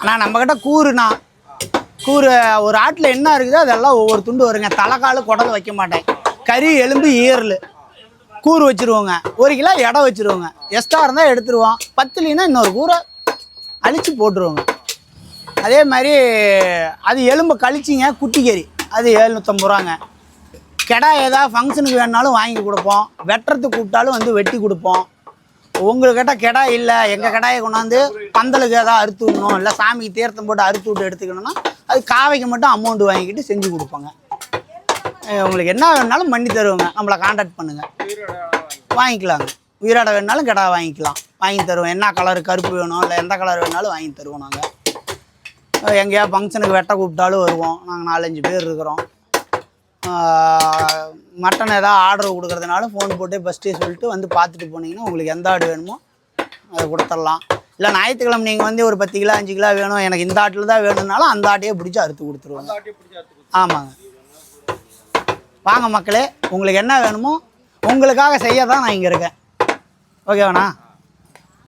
ஆனால் நம்மக்கிட்ட கூறுண்ணா. கூறு ஒரு ஆட்டில் என்ன இருக்குதோ அதெல்லாம் ஒவ்வொரு துண்டு வருங்க. தலைக்கால் குடல் வைக்க மாட்டேன். கறி எலும்பு ஈரல். கூறு வச்சுருவோங்க. ஒரு கிலோ எடை வச்சுருவோங்க. எக்ஸ்ட்ரா இருந்தால் எடுத்துருவோம். பத்துலின்னா இன்னொரு கூரை அழித்து போட்டுருவோங்க. அதே மாதிரி அது எலும்பு கழிச்சிங்க குட்டி கறி அது எழுநூற்றம்பது ரூபாங்க. கெடா ஏதாவது ஃபங்க்ஷனுக்கு வேணுனாலும் வாங்கி கொடுப்போம். வெட்டுறதுக்கு கூப்பிட்டாலும் வந்து வெட்டி கொடுப்போம். உங்கள்கிட்ட கெடா இல்லை. எங்கள் கடாயை கொண்டாந்து பந்தலுக்கு ஏதாவது அறுத்து விடணும். இல்லை சாமிக்கு தீர்த்தம் போட்டு அறுத்து விட்டு எடுத்துக்கணும்னா அது காவைக்கு மட்டும் அமௌண்ட் வாங்கிக்கிட்டு செஞ்சு கொடுப்போங்க. உங்களுக்கு என்ன வேணாலும் பண்ணி தருவோங்க. நம்மளை காண்டாக்ட் பண்ணுங்கள் வாங்கிக்கலாங்க. உயிரோட வேணுனாலும் கெடா வாங்கிக்கலாம். வாங்கி தருவோம். என்ன கலர் கருப்பு வேணும் இல்லை எந்த கலர் வேணாலும் வாங்கி தருவோம் நாங்கள் எங்கேயா ஃபங்க்ஷனுக்கு வெட்ட கூப்பிட்டாலும் வருவோம். நாங்கள் நாலஞ்சு பேர் இருக்கிறோம். மட்டன் ஏதாவது ஆர்டர் கொடுக்குறதுனால ஃபோன் போட்டு ஃபஸ்ட்டே சொல்லிட்டு வந்து பார்த்துட்டு போனீங்கன்னா உங்களுக்கு எந்த ஆடு வேணுமோ அதை கொடுத்துடலாம். இல்லை ஞாயிற்றுக்கிழமை நீங்கள் வந்து ஒரு பத்து கிலோ அஞ்சு கிலோ வேணும் எனக்கு இந்த ஆட்டில் தான் வேணும்னாலும் அந்த ஆட்டையே பிடிச்சி அறுத்து கொடுத்துருவாங்க ஆமாங்க. வாங்க மக்களே உங்களுக்கு என்ன வேணுமோ உங்களுக்காக செய்ய தான் நான் இங்கே இருக்கேன். ஓகேவாண்ணா?